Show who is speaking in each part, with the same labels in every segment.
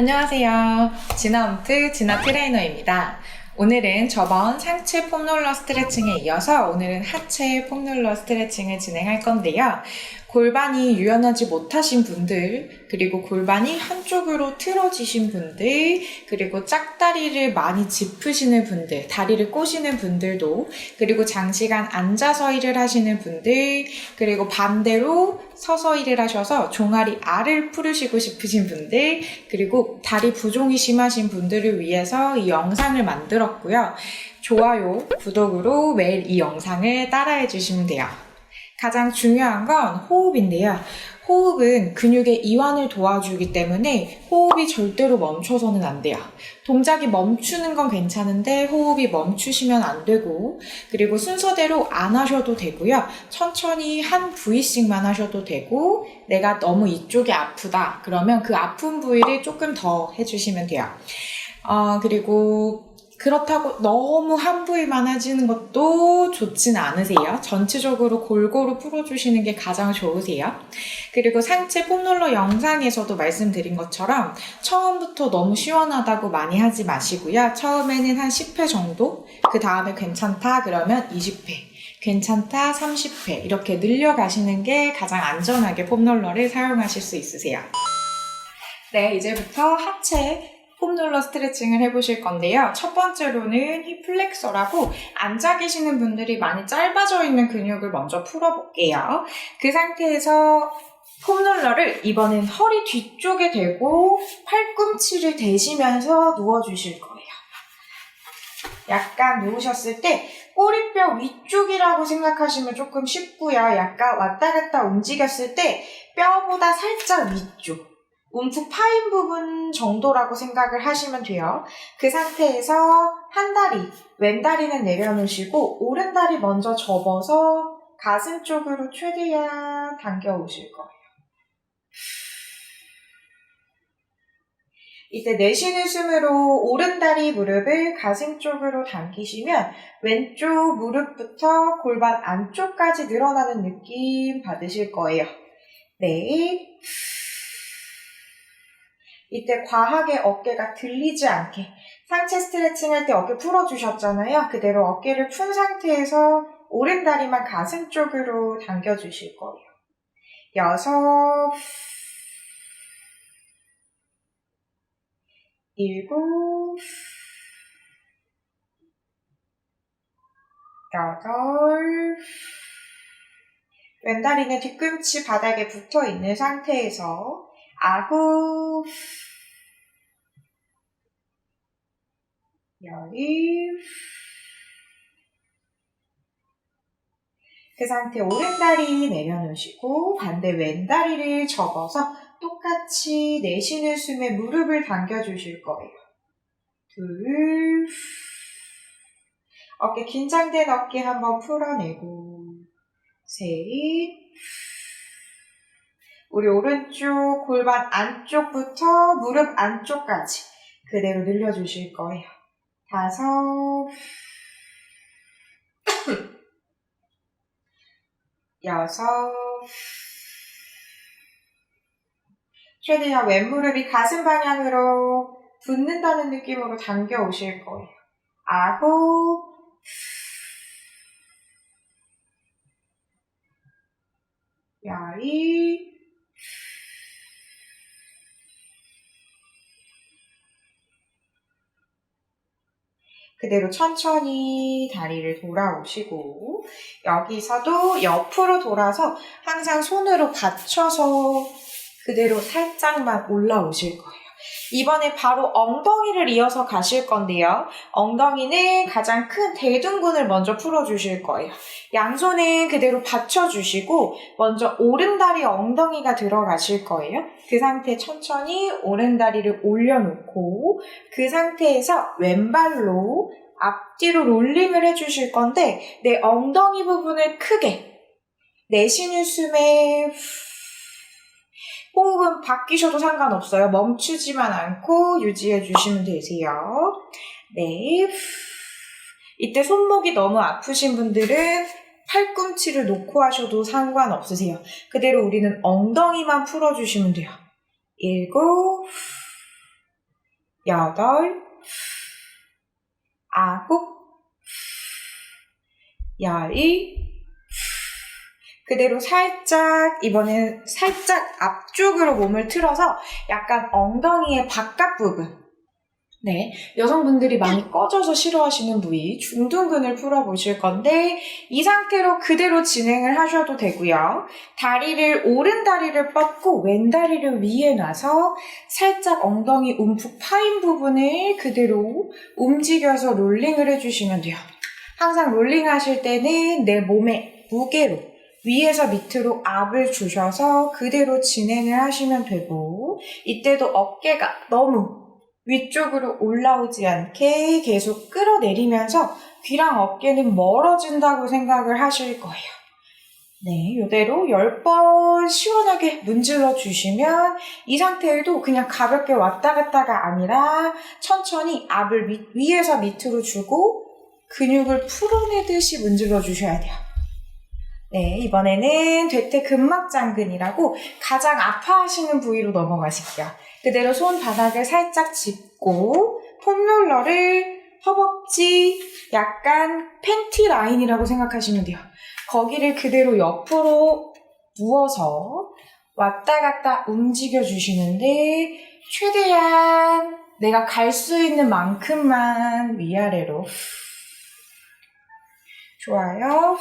Speaker 1: 안녕하세요. 진아움트 진아 트레이너입니다. 오늘은 저번 상체 폼롤러 스트레칭에 이어서 오늘은 하체 폼롤러 스트레칭을 진행할 건데요. 골반이 유연하지 못하신 분들, 그리고 골반이 한쪽으로 틀어지신 분들, 그리고 짝다리를 많이 짚으시는 분들, 다리를 꼬시는 분들도, 그리고 장시간 앉아서 일을 하시는 분들, 그리고 반대로 서서 일을 하셔서 종아리 알을 풀으시고 싶으신 분들, 그리고 다리 부종이 심하신 분들을 위해서 이 영상을 만들었고요. 좋아요, 구독으로 매일 이 영상을 따라해 주시면 돼요. 가장 중요한 건 호흡인데요. 호흡은 근육의 이완을 도와주기 때문에 호흡이 절대로 멈춰서는 안 돼요. 동작이 멈추는 건 괜찮은데 호흡이 멈추시면 안 되고 그리고 순서대로 안 하셔도 되고요. 천천히 한 부위씩만 하셔도 되고 내가 너무 이쪽이 아프다 그러면 그 아픈 부위를 조금 더 해주시면 돼요. 어, 그리고 그렇다고 너무 한 부위만 해주는 것도 좋지는 않으세요. 전체적으로 골고루 풀어주시는 게 가장 좋으세요. 그리고 상체 폼롤러 영상에서도 말씀드린 것처럼 처음부터 너무 시원하다고 많이 하지 마시고요. 처음에는 한 10회 정도, 그 다음에 괜찮다 그러면 20회, 괜찮다 30회 이렇게 늘려가시는 게 가장 안전하게 폼롤러를 사용하실 수 있으세요. 네, 이제부터 하체 폼롤러 스트레칭을 해보실 건데요. 첫 번째로는 힙 플렉서라고 앉아 계시는 분들이 많이 짧아져 있는 근육을 먼저 풀어볼게요. 그 상태에서 폼롤러를 이번엔 허리 뒤쪽에 대고 팔꿈치를 대시면서 누워주실 거예요. 약간 누우셨을 때 꼬리뼈 위쪽이라고 생각하시면 조금 쉽고요. 약간 왔다 갔다 움직였을 때 뼈보다 살짝 위쪽. 움푹 파인 부분 정도라고 생각을 하시면 돼요. 그 상태에서 한 다리, 왼 다리는 내려놓으시고 오른 다리 먼저 접어서 가슴 쪽으로 최대한 당겨 오실 거예요. 이때 내쉬 는 숨으로 오른 다리 무릎을 가슴 쪽으로 당기시면 왼쪽 무릎부터 골반 안쪽까지 늘어나는 느낌 받으실 거예요. 네. 이때 과하게 어깨가 들리지 않게 상체 스트레칭 할 때 어깨 풀어주셨잖아요. 그대로 어깨를 푼 상태에서 오른 다리만 가슴 쪽으로 당겨주실 거예요. 여섯, 일곱, 여덟, 왼다리는 뒤꿈치 바닥에 붙어 있는 상태에서 아홉, 열, 그 상태 오른다리 내려놓으시고 반대 왼다리를 접어서 똑같이 내쉬는 숨에 무릎을 당겨주실 거예요. 둘, 어깨 긴장된 어깨 한번 풀어내고 셋, 우리 오른쪽 골반 안쪽부터 무릎 안쪽까지 그대로 늘려주실 거예요. 다섯, 여섯, 최대한 왼무릎이 가슴 방향으로 붙는다는 느낌으로 당겨 오실 거예요. 아홉, 열, 그대로 천천히 다리를 돌아오시고 여기서도 옆으로 돌아서 항상 손으로 받쳐서 그대로 살짝만 올라오실 거예요. 이번에 바로 엉덩이를 이어서 가실 건데요. 엉덩이는 가장 큰 대둔근을 먼저 풀어주실 거예요. 양손은 그대로 받쳐주시고 먼저 오른다리 엉덩이가 들어가실 거예요. 그 상태 천천히 오른다리를 올려놓고 그 상태에서 왼발로 앞뒤로 롤링을 해주실 건데 내 엉덩이 부분을 크게 내쉬는 숨에 호흡은 바뀌셔도 상관없어요. 멈추지만 않고 유지해 주시면 되세요. 네. 이때 손목이 너무 아프신 분들은 팔꿈치를 놓고 하셔도 상관없으세요. 그대로 우리는 엉덩이만 풀어주시면 돼요. 일곱, 여덟, 아홉, 열, 그대로 살짝, 이번엔 살짝 앞쪽으로 몸을 틀어서 약간 엉덩이의 바깥 부분. 네. 여성분들이 많이 꺼져서 싫어하시는 부위, 중둔근을 풀어보실 건데, 이 상태로 그대로 진행을 하셔도 되고요. 다리를, 오른 다리를 뻗고 왼 다리를 위에 놔서 살짝 엉덩이 움푹 파인 부분을 그대로 움직여서 롤링을 해주시면 돼요. 항상 롤링 하실 때는 내 몸의 무게로 위에서 밑으로 압을 주셔서 그대로 진행을 하시면 되고, 이때도 어깨가 너무 위쪽으로 올라오지 않게 계속 끌어내리면서 귀랑 어깨는 멀어진다고 생각을 하실 거예요. 네, 이대로 10번 시원하게 문질러 주시면 이 상태에도 그냥 가볍게 왔다 갔다가 아니라 천천히 압을 밑- 위에서 밑으로 주고 근육을 풀어내듯이 문질러 주셔야 돼요. 네, 이번에는 대퇴 근막장근이라고 가장 아파하시는 부위로 넘어가실게요. 그대로 손 바닥을 살짝 짚고 폼롤러를 허벅지 약간 팬티 라인이라고 생각하시면 돼요. 거기를 그대로 옆으로 누워서 왔다 갔다 움직여 주시는데 최대한 내가 갈 수 있는 만큼만 위아래로 좋아요.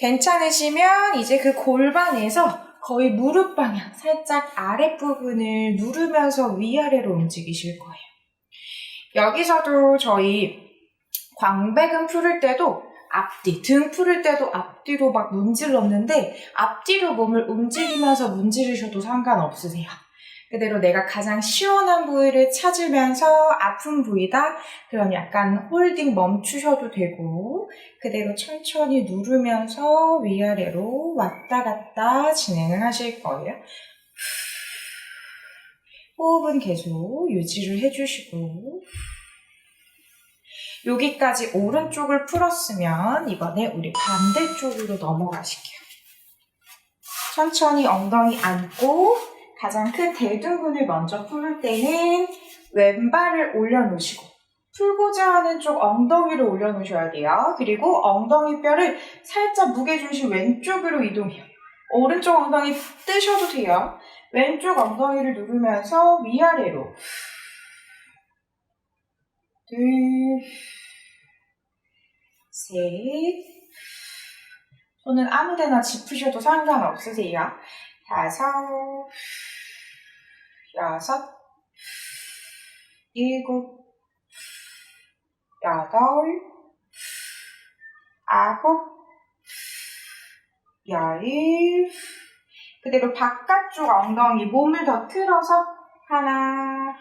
Speaker 1: 괜찮으시면 이제 그 골반에서 거의 무릎 방향, 살짝 아랫부분을 누르면서 위아래로 움직이실 거예요. 여기서도 저희 광배근 풀을 때도 앞뒤, 등 풀을 때도 앞뒤로 막 문질렀는데 앞뒤로 몸을 움직이면서 문지르셔도 상관없으세요. 그대로 내가 가장 시원한 부위를 찾으면서 아픈 부위다? 그럼 약간 홀딩 멈추셔도 되고 그대로 천천히 누르면서 위아래로 왔다 갔다 진행을 하실 거예요. 호흡은 계속 유지를 해주시고 여기까지 오른쪽을 풀었으면 이번에 우리 반대쪽으로 넘어가실게요. 천천히 엉덩이 안고 가장 큰 대둔근을 먼저 풀 때는 왼발을 올려놓으시고 풀고자 하는 쪽 엉덩이를 올려놓으셔야 돼요. 그리고 엉덩이 뼈를 살짝 무게중심 왼쪽으로 이동해요. 오른쪽 엉덩이 뜨셔도 돼요. 왼쪽 엉덩이를 누르면서 위아래로 둘, 셋, 손은 아무데나 짚으셔도 상관없으세요. 다섯, 여섯, 일곱, 여덟, 아홉, 열. 그대로 바깥쪽 엉덩이 몸을 더 틀어서 하나,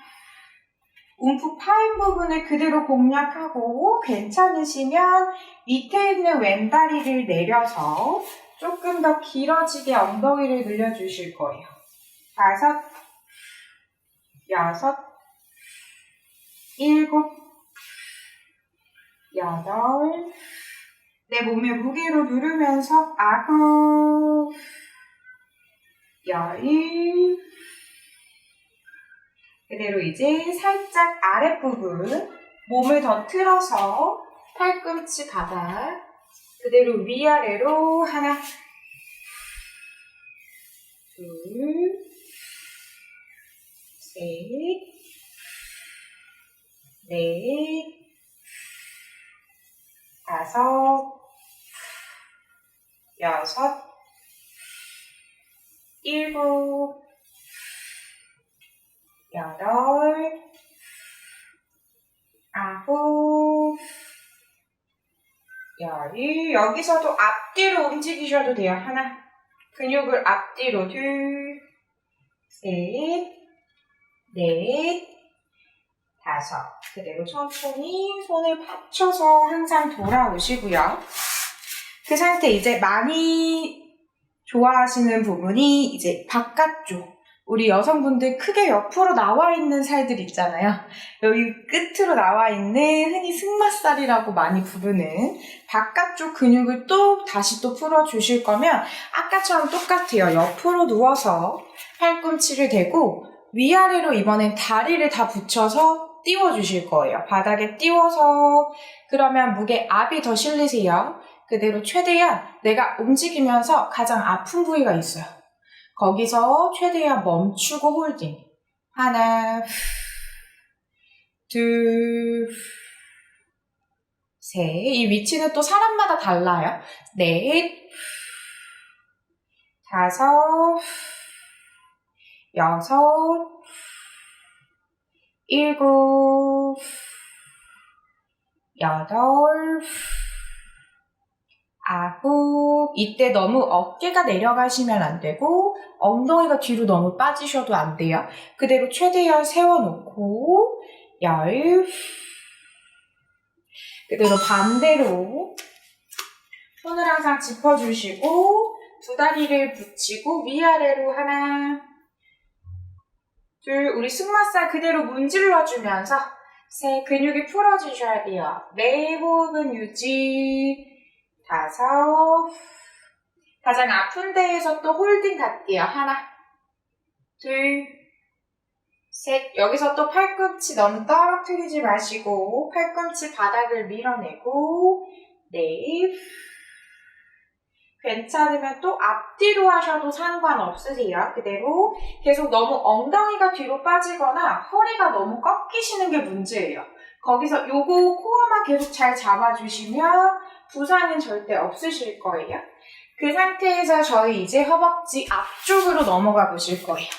Speaker 1: 움푹 파인 부분을 그대로 공략하고 괜찮으시면 밑에 있는 왼다리를 내려서 조금 더 길어지게 엉덩이를 늘려주실 거예요. 다섯, 여섯, 일곱, 여덟, 내 몸의 무게로 누르면서 아홉, 열, 그대로 이제 살짝 아랫부분 몸을 더 틀어서 팔꿈치 바닥 그대로 위아래로 하나 둘 셋, 넷, 다섯, 여섯, 일곱, 여덟, 아홉, 열. 여기서도 앞뒤로 움직이셔도 돼요. 하나. 근육을 앞뒤로 둘, 셋, 넷, 다섯. 그대로 천천히 손을 받쳐서 항상 돌아오시고요. 그 상태 이제 많이 좋아하시는 부분이 이제 바깥쪽. 우리 여성분들 크게 옆으로 나와 있는 살들 있잖아요. 여기 끝으로 나와 있는 흔히 승마살이라고 많이 부르는 바깥쪽 근육을 또 다시 또 풀어주실 거면 아까처럼 똑같아요. 옆으로 누워서 팔꿈치를 대고 위아래로 이번엔 다리를 다 붙여서 띄워주실 거예요. 바닥에 띄워서 그러면 무게 압이 더 실리세요. 그대로 최대한 내가 움직이면서 가장 아픈 부위가 있어요. 거기서 최대한 멈추고 홀딩. 하나, 둘, 셋. 이 위치는 또 사람마다 달라요. 넷, 다섯, 여섯, 일곱, 여덟, 아홉. 이때 너무 어깨가 내려가시면 안 되고, 엉덩이가 뒤로 너무 빠지셔도 안 돼요. 그대로 최대한 세워놓고, 열. 그대로 반대로 손을 항상 짚어주시고, 두 다리를 붙이고, 위아래로 하나, 둘, 우리 승마살 그대로 문질러주면서, 세, 근육이 풀어주셔야 돼요. 네, 호흡은 유지. 다섯. 가장 아픈 데에서 또 홀딩 갈게요. 하나, 둘, 셋. 여기서 또 팔꿈치 너무 떨어뜨리지 마시고, 팔꿈치 바닥을 밀어내고, 넷. 괜찮으면 또 앞뒤로 하셔도 상관없으세요. 그대로 계속 너무 엉덩이가 뒤로 빠지거나 허리가 너무 꺾이시는 게 문제예요. 거기서 요거 코어만 계속 잘 잡아주시면 부상은 절대 없으실 거예요. 그 상태에서 저희 이제 허벅지 앞쪽으로 넘어가 보실 거예요.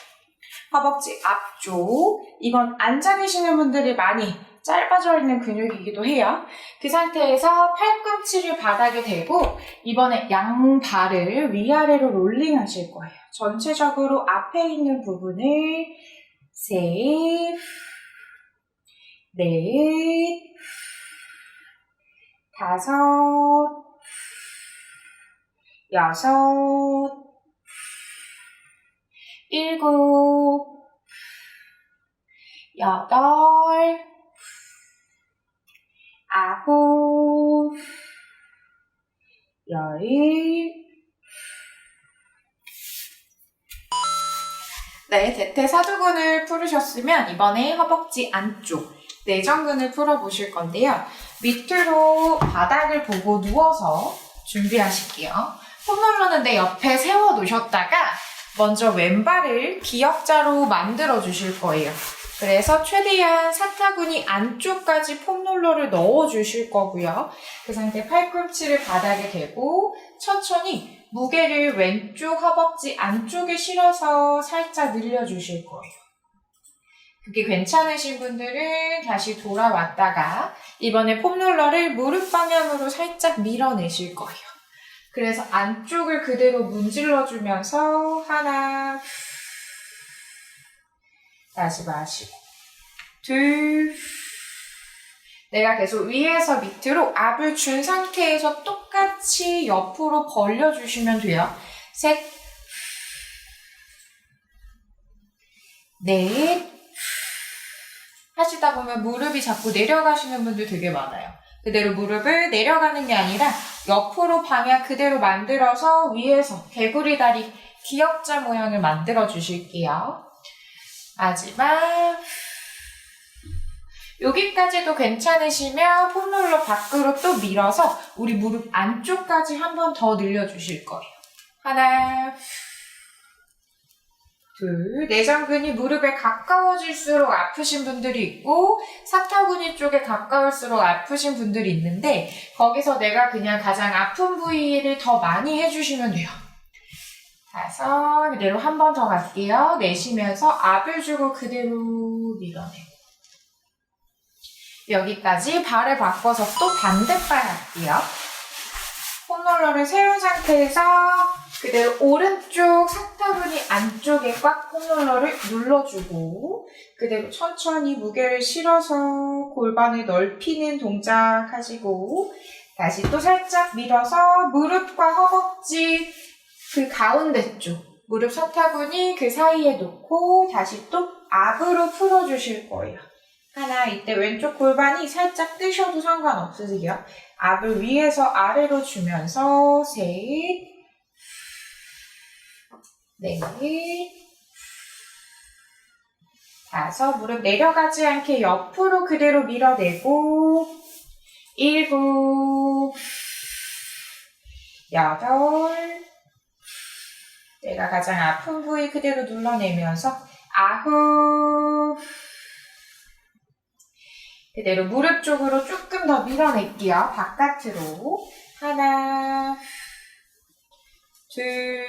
Speaker 1: 허벅지 앞쪽. 이건 앉아 계시는 분들이 많이 짧아져 있는 근육이기도 해요. 그 상태에서 팔꿈치를 바닥에 대고 이번에 양발을 위아래로 롤링 하실 거예요. 전체적으로 앞에 있는 부분을 셋, 넷, 다섯, 여섯, 일곱, 여덟, 아홉, 열. 네, 대퇴사두근을 풀으셨으면 이번에 허벅지 안쪽 내전근을 풀어보실 건데요. 밑으로 바닥을 보고 누워서 준비하실게요. 폼롤러는 내 옆에 세워 놓으셨다가 먼저 왼발을 기역자로 만들어 주실 거예요. 그래서 최대한 사타구니 안쪽까지 폼롤러를 넣어 주실 거고요. 그 상태 팔꿈치를 바닥에 대고 천천히 무게를 왼쪽 허벅지 안쪽에 실어서 살짝 늘려 주실 거예요. 그게 괜찮으신 분들은 다시 돌아왔다가 이번에 폼롤러를 무릎 방향으로 살짝 밀어내실 거예요. 그래서 안쪽을 그대로 문질러 주면서 하나, 다시 마시고 둘 내가 계속 위에서 밑으로 압을 준 상태에서 똑같이 옆으로 벌려 주시면 돼요. 셋, 넷, 하시다 보면 무릎이 자꾸 내려가시는 분들 되게 많아요. 그대로 무릎을 내려가는 게 아니라 옆으로 방향 그대로 만들어서 위에서 개구리 다리 기역자 모양을 만들어 주실게요. 마지막 여기까지도 괜찮으시면 폼롤러 밖으로 또 밀어서 우리 무릎 안쪽까지 한 번 더 늘려 주실 거예요. 하나, 둘, 내전근이 무릎에 가까워질수록 아프신 분들이 있고 사타구니 쪽에 가까울수록 아프신 분들이 있는데 거기서 내가 그냥 가장 아픈 부위를 더 많이 해주시면 돼요. 다섯, 그대로 한 번 더 갈게요. 내쉬면서 압을 주고 그대로 밀어내고 여기까지 발을 바꿔서 또 반대발 할게요. 폼롤러를 세운 상태에서 그대로 오른쪽 사타구니 안쪽에 꽉 폼롤러를 눌러주고 그대로 천천히 무게를 실어서 골반을 넓히는 동작 하시고 다시 또 살짝 밀어서 무릎과 허벅지 그 가운데 쪽 무릎 사타구니 그 사이에 놓고 다시 또 압으로 풀어주실 거예요. 하나, 이때 왼쪽 골반이 살짝 뜨셔도 상관없으세요. 압을 위에서 아래로 주면서 셋, 넷, 다섯, 무릎 내려가지 않게 옆으로 그대로 밀어내고, 일곱, 여덟, 내가 가장 아픈 부위 그대로 눌러내면서, 아홉, 그대로 무릎 쪽으로 조금 더 밀어낼게요. 바깥으로. 하나, 둘,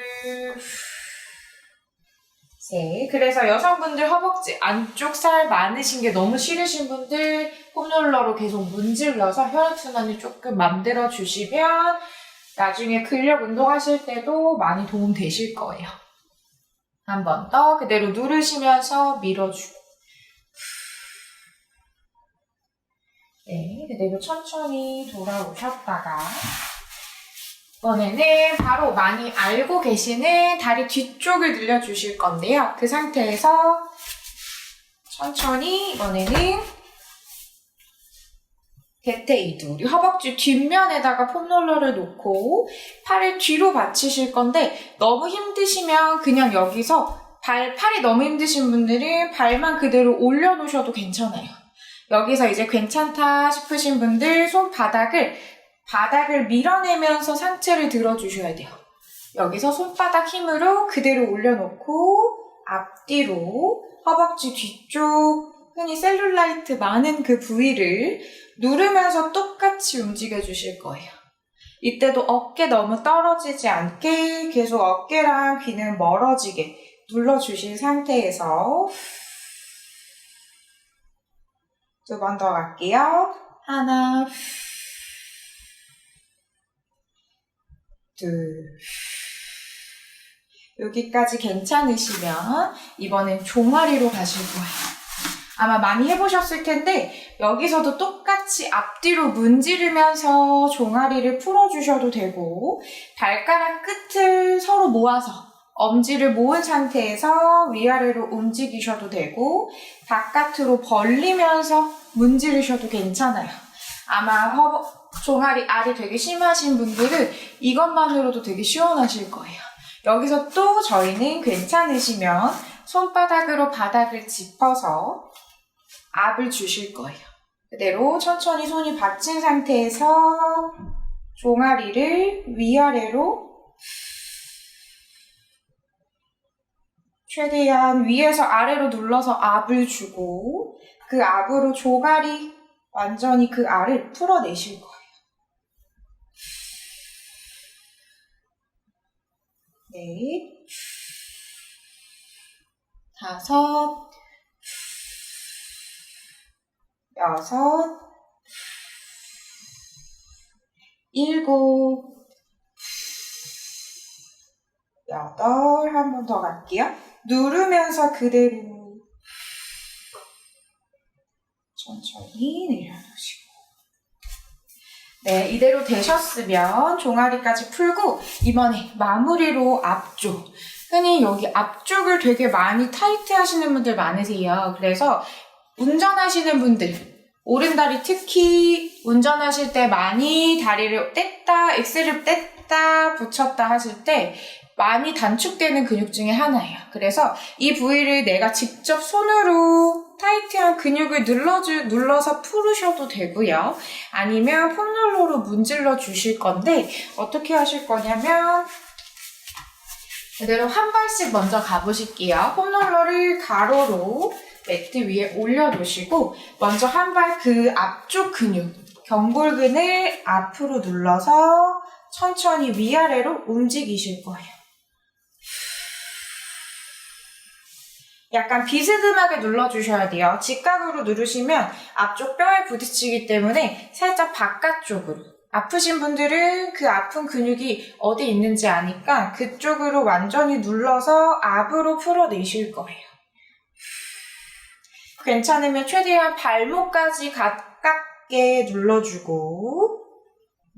Speaker 1: 셋. 그래서 여성분들 허벅지 안쪽 살 많으신 게 너무 싫으신 분들 폼롤러로 계속 문질러서 혈액순환을 조금 만들어 주시면 나중에 근력 운동하실 때도 많이 도움 되실 거예요. 한 번 더 그대로 누르시면서 밀어주고. 네, 그대로 천천히 돌아오셨다가 이번에는 바로 많이 알고 계시는 다리 뒤쪽을 늘려주실 건데요. 그 상태에서 천천히 이번에는 대퇴이두 우리 허벅지 뒷면에다가 폼롤러를 놓고 팔을 뒤로 받치실 건데 너무 힘드시면 그냥 여기서 발, 팔이 너무 힘드신 분들은 발만 그대로 올려놓으셔도 괜찮아요. 여기서 이제 괜찮다 싶으신 분들 손바닥을 바닥을 밀어내면서 상체를 들어주셔야 돼요. 여기서 손바닥 힘으로 그대로 올려놓고 앞뒤로 허벅지 뒤쪽 흔히 셀룰라이트 많은 그 부위를 누르면서 똑같이 움직여 주실 거예요. 이때도 어깨 너무 떨어지지 않게 계속 어깨랑 귀는 멀어지게 눌러 주신 상태에서 두 번 더 갈게요. 하나, 둘. 여기까지 괜찮으시면 이번엔 종아리로 가실 거예요. 아마 많이 해보셨을 텐데 여기서도 똑같이 앞뒤로 문지르면서 종아리를 풀어주셔도 되고 발가락 끝을 서로 모아서 엄지를 모은 상태에서 위아래로 움직이셔도 되고 바깥으로 벌리면서 문지르셔도 괜찮아요. 아마 허벅, 종아리 알이 되게 심하신 분들은 이것만으로도 되게 시원하실 거예요. 여기서 또 저희는 괜찮으시면 손바닥으로 바닥을 짚어서 압을 주실 거예요. 그대로 천천히 손이 받친 상태에서 종아리를 위아래로 최대한 위에서 아래로 눌러서 압을 주고 그 압으로 종아리 완전히 그 알을 풀어내실 거예요. 넷, 다섯, 여섯, 일곱, 여덟, 한 번 더 갈게요. 누르면서 그대로 천천히 내려놓으시고. 네, 이대로 되셨으면 종아리까지 풀고 이번에 마무리로 앞쪽. 흔히 여기 앞쪽을 되게 많이 타이트 하시는 분들 많으세요. 그래서 운전하시는 분들, 오른다리 특히 운전하실 때 많이 다리를 뗐다, 엑셀을 뗐다, 붙였다 하실 때 많이 단축되는 근육 중에 하나예요. 그래서 이 부위를 내가 직접 손으로 타이트한 근육을 눌러주, 눌러서 풀으셔도 되고요. 아니면 폼롤러로 문질러 주실 건데 어떻게 하실 거냐면 그대로 한 발씩 먼저 가보실게요. 폼롤러를 가로로 매트 위에 올려놓으시고 먼저 한 발 그 앞쪽 근육 경골근을 앞으로 눌러서 천천히 위아래로 움직이실 거예요. 약간 비스듬하게 눌러주셔야 돼요. 직각으로 누르시면 앞쪽 뼈에 부딪히기 때문에 살짝 바깥쪽으로. 아프신 분들은 그 아픈 근육이 어디 있는지 아니까 그쪽으로 완전히 눌러서 압으로 풀어내실 거예요. 괜찮으면 최대한 발목까지 가깝게 눌러주고,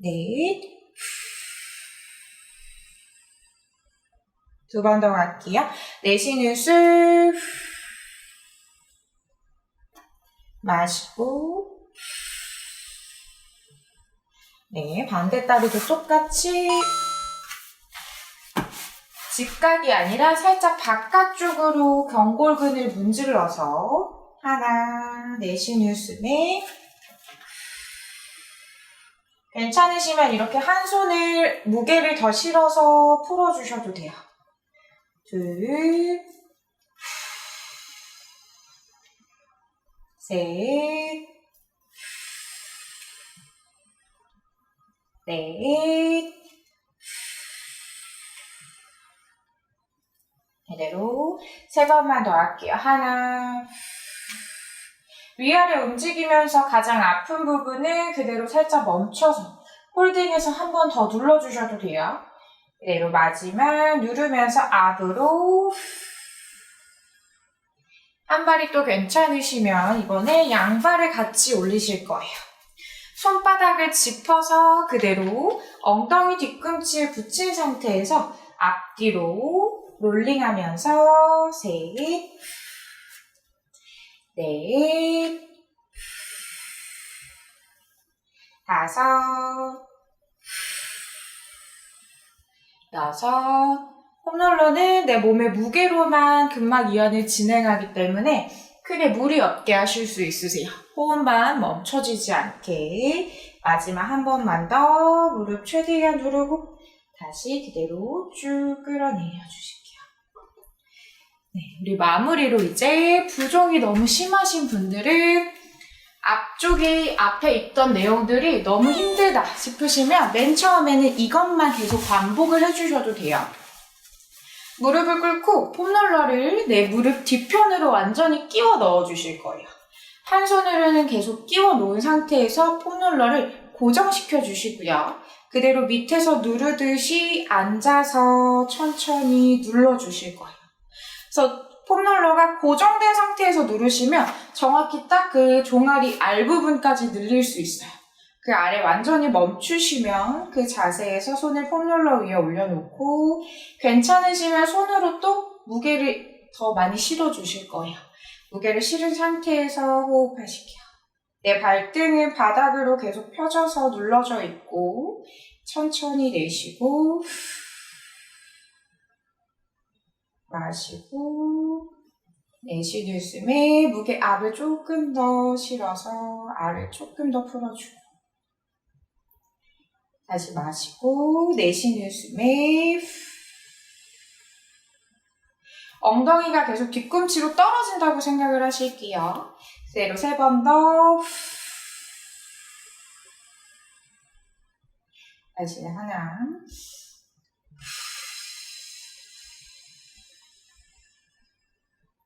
Speaker 1: 넷. 두 번 더 갈게요. 내쉬는 술. 마시고. 네, 반대 다리도 똑같이 직각이 아니라 살짝 바깥쪽으로 경골근을 문질러서 하나, 내쉬는 숨에 괜찮으시면 이렇게 한 손을 무게를 더 실어서 풀어주셔도 돼요. 둘, 셋, 넷, 이대로 세 번만 더 할게요. 하나, 위아래 움직이면서 가장 아픈 부분은 그대로 살짝 멈춰서 홀딩해서 한 번 더 눌러주셔도 돼요. 그대로 마지막 누르면서 앞으로 한 발이 또 괜찮으시면 이번에 양발을 같이 올리실 거예요. 손바닥을 짚어서 그대로 엉덩이 뒤꿈치에 붙인 상태에서 앞뒤로 롤링하면서 셋, 넷, 다섯, 여섯. 홈롤러는 내 몸의 무게로만 근막 이완을 진행하기 때문에 크게 무리 없게 하실 수 있으세요. 호흡만 멈춰지지 않게 마지막 한 번만 더 무릎 최대한 누르고 다시 그대로 쭉 끌어내려 주실게요. 네, 우리 마무리로 이제 부종이 너무 심하신 분들은 앞쪽에 앞에 있던 내용들이 너무 힘들다 싶으시면 맨 처음에는 이것만 계속 반복을 해주셔도 돼요. 무릎을 꿇고 폼롤러를 내 무릎 뒤편으로 완전히 끼워 넣어 주실 거예요. 한 손으로는 계속 끼워 놓은 상태에서 폼롤러를 고정시켜 주시고요. 그대로 밑에서 누르듯이 앉아서 천천히 눌러 주실 거예요. 그래서 폼롤러가 고정된 상태에서 누르시면 정확히 딱 그 종아리 알 부분까지 늘릴 수 있어요. 그 아래 완전히 멈추시면 그 자세에서 손을 폼롤러 위에 올려놓고 괜찮으시면 손으로 또 무게를 더 많이 실어주실 거예요. 무게를 실은 상태에서 호흡하실게요. 내 발등은 바닥으로 계속 펴져서 눌러져 있고 천천히 내쉬고 마시고 내쉬는 숨에 무게 압을 조금 더 실어서 알을 조금 더 풀어주고 다시 마시고 내쉬는 숨에 엉덩이가 계속 뒤꿈치로 떨어진다고 생각을 하실게요. 그대로 세 번 더. 다시 하나.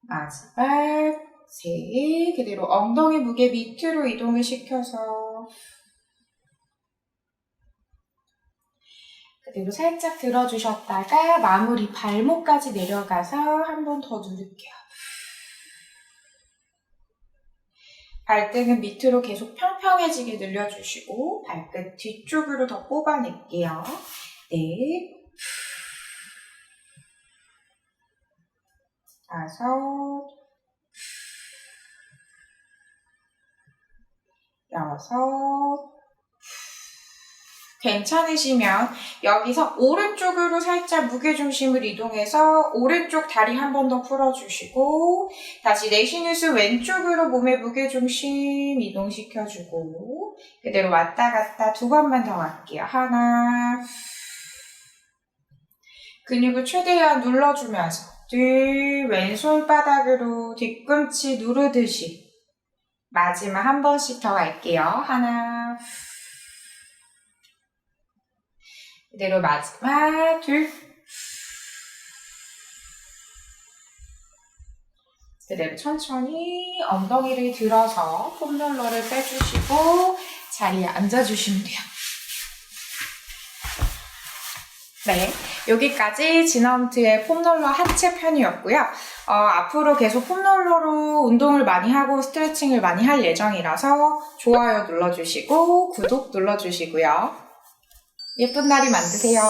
Speaker 1: 마지막 셋. 그대로 엉덩이 무게 밑으로 이동을 시켜서 그대로 살짝 들어주셨다가 마무리 발목까지 내려가서 한 번 더 누를게요. 발등은 밑으로 계속 평평해지게 늘려주시고 발끝 뒤쪽으로 더 뽑아낼게요. 네. 다섯. 여섯. 괜찮으시면 여기서 오른쪽으로 살짝 무게중심을 이동해서 오른쪽 다리 한 번 더 풀어주시고 다시 내쉬는 숨 왼쪽으로 몸의 무게중심 이동시켜주고 그대로 왔다 갔다 두 번만 더 할게요. 하나 근육을 최대한 눌러주면서 둘 왼손 바닥으로 뒤꿈치 누르듯이 마지막 한 번씩 더 갈게요. 하나 그대로 마지막 둘 그대로 천천히 엉덩이를 들어서 폼롤러를 빼주시고 자리에 앉아주시면 돼요. 네, 여기까지 지나운트의 폼롤러 하체 편이었고요. 어, 앞으로 계속 폼롤러로 운동을 많이 하고 스트레칭을 많이 할 예정이라서 좋아요 눌러주시고 구독 눌러주시고요. 예쁜 날이 만드세요.